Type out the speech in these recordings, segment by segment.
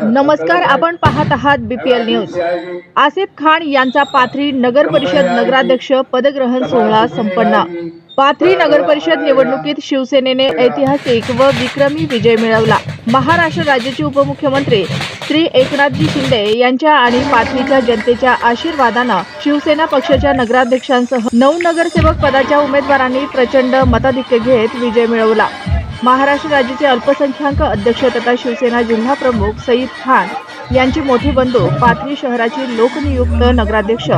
नमस्कार आपण पाहत आहात बीपीएल न्यूज आसिफ खान यांचा पाथरी नगर परिषद नगराध्यक्ष पदग्रहण सोहळा संपन्न. पाथरी नगर परिषद निवडणुकीत शिवसेनेने ऐतिहासिक व विक्रमी विजय मिळवला. महाराष्ट्र राज्याचे उपमुख्यमंत्री श्री एकनाथजी शिंदे यांच्या आणि पाथरीच्या जनतेच्या आशीर्वादानं शिवसेना पक्षाच्या नगराध्यक्षांसह नऊ नगरसेवक पदाच्या उमेदवारांनी प्रचंड मताधिक्य घेत विजय मिळवला. महाराष्ट्र राज्याचे अल्पसंख्याक अध्यक्ष तथा शिवसेना जिल्हा प्रमुख सईद खान यांचे मोठे बंधू पाथरी शहराचे लोकनियुक्त नगराध्यक्ष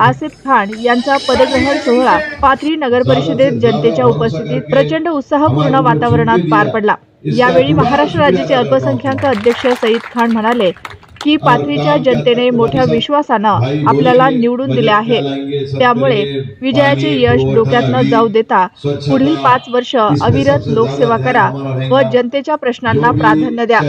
आसिफ खान यांचा पदग्रहण सोहळा पाथरी नगर परिषदेत जनतेच्या उपस्थितीत प्रचंड उत्साहपूर्ण वातावरणात पार पडला. यावेळी महाराष्ट्र राज्याचे अल्पसंख्याक अध्यक्ष सईद खान म्हणाले की पाथरीच्या जनतेने मोठ्या विश्वासानं आपल्याला निवडून दिले आहे. त्यामुळे विजयाचे यश डोक्यात न जाऊ देता पुढील पाच वर्ष अविरत लोकसेवा करा व जनतेच्या प्रश्नांना प्राधान्य द्या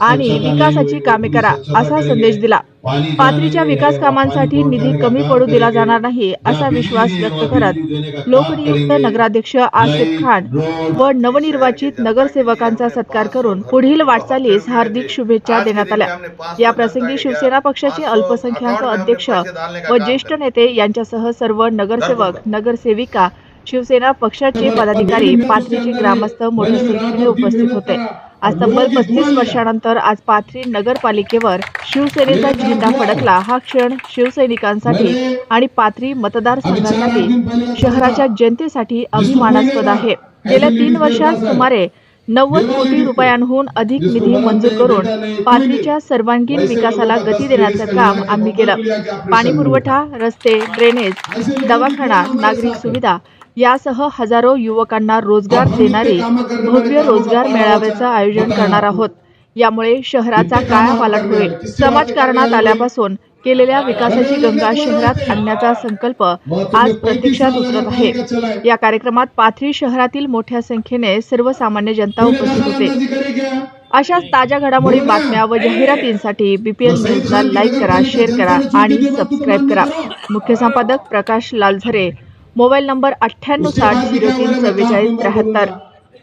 आणि विकासाची कामे करा असा संदेश दिला. पाथरीच्या विकास कामांसाठी निधी कमी पडू दिला जाणार नाही असा विश्वास व्यक्त करत लोकनियुक्त नगराध्यक्ष आसिफ खान व नवनिर्वाचित नगरसेवकांचा सत्कार करून पुढील वाटचालीस हार्दिक शुभेच्छा देण्यात आल्या. या प्रसंगी शिवसेना पक्षाचे अल्पसंख्याक अध्यक्ष व ज्येष्ठ नेते यांच्यासह सर्व नगरसेवक नगरसेविका शिवसेना पक्षाचे पदाधिकारी पाथरीचे ग्रामस्थ मोठ्या संख्येने उपस्थित होते. आज तब्बल पस्तीस वर्षानंतर आज पाथरी नगरपालिकेवर शिवसेनेचा झेंडा फडकला हा क्षण शिवसैनिकांसाठी आणि पाथरी मतदारसंघासाठी शहराच्या जनतेसाठी अभिमानास्पद आहे. गेल्या तीन वर्षात सुमारे नव्वद कोटी रुपयांहून अधिक निधी मंजूर करून पाथरीच्या सर्वांगीण विकासाला गती देण्याचं काम आम्ही केलं. पाणी पुरवठा रस्ते ड्रेनेज दवाखाना नागरी सुविधा यासह हजारो युवकांना रोजगार देणारी भव्य रोजगार मेळाव्याचं आयोजन करणार आहोत. यामुळे शहराचा काया पालट होईल. समाजकारणात आल्यापासून केलेल्या विकासाची गंगा शहरात आणण्याचा संकल्प आज प्रत्यक्षात उतरत आहे. या कार्यक्रमात पाथरी शहरातील मोठ्या संख्येने सर्वसामान्य जनता उपस्थित होते. अशाच ताज्या घडामोडी बातम्या व जाहिरातींसाठी बीपीएल न्यूजला लाईक करा शेअर करा आणि सबस्क्राईब करा. मुख्य संपादक प्रकाश लालझरे. मोबाईल नंबर अठ्ठ्याण्णव साठ झिरो तीन चव्वेचाळीस त्र्याहत्तर.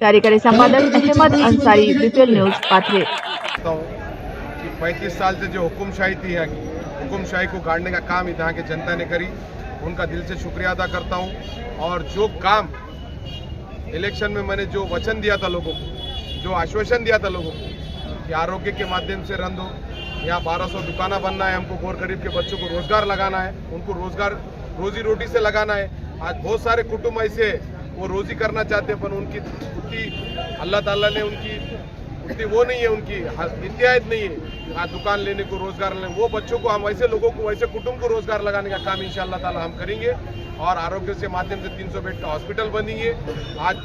कार्यकारी संपादक अहमद अंसारी बीपीएल न्यूज़ पाथरे पैंतीस साल से जो हुकुमशाही थी यहाँ की, हुकुमशाही को गाड़ने का काम यहाँ की जनता ने करी, उनका दिल से शुक्रिया अदा करता हूँ। और जो काम इलेक्शन में मैंने जो वचन दिया था लोगों को, जो आश्वासन दिया था लोगों को, कि आरोग्य के माध्यम से रन दो यहाँ बारह सौ दुकाना बनना है, हमको गौर गरीब के बच्चों को रोज़गार लगाना है, उनको रोज़गार, रोजी रोटी से लगाना है। आज बहुत सारे कुटुंब ऐसे वो रोजी करना चाहते हैं, पर उनकी उतनी अल्लाह ताला ने उनकी, उतनी वो नहीं है उनकी इतिहास नहीं है। आज दुकान लेने को रोज़गार लेने वो बच्चों को हम वैसे लोगों को, वैसे कुटुंब को रोज़गार लगाने का काम इंशाल्लाह ताला हम करेंगे। और आरोग्य से माध्यम से 300 बेड का हॉस्पिटल बनेंगे आज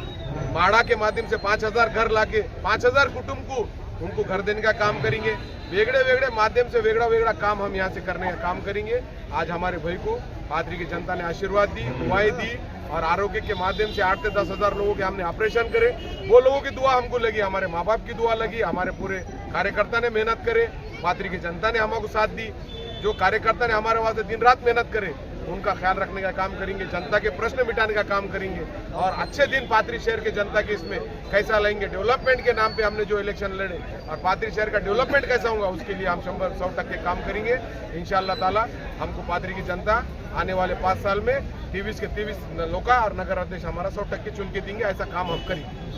माड़ा के माध्यम से 5000 घर लाके 5000 कुटुंब को उनको घर देने का काम करेंगे। वेगड़े वेगड़े माध्यम से वेगड़ा वेगड़ा काम हम यहाँ से करने का काम करेंगे। आज हमारे भाई को, पादरी की जनता ने आशीर्वाद दी, दुआएँ दी। और आरोग्य के माध्यम से आठ से दस हज़ार लोगों के हमने ऑपरेशन करे। वो लोगों की दुआ हमको लगी, हमारे माँ बाप की दुआ लगी, हमारे पूरे कार्यकर्ता ने मेहनत करे पादरी की जनता ने हमको साथ दी। जो कार्यकर्ता ने हमारे वास्ते दिन रात मेहनत करे, उनका ख्याल रखने का काम करेंगे, जनता के प्रश्न मिटाने का काम करेंगे। और अच्छे दिन पात्री शहर के जनता के इसमें कैसा लेंगे डेवलपमेंट के नाम पे हमने जो इलेक्शन लड़े, और पात्री शहर का डेवलपमेंट कैसा होगा, उसके लिए हम शंबर सौ टक्के काम करेंगे। इंशाल्लाह ताला, हमको पात्री की जनता आने वाले पाँच साल में तेईस के तेईस लोका और नगर अध्यक्ष हमारा सौ टक्के चुन के देंगे ऐसा काम हम करेंगे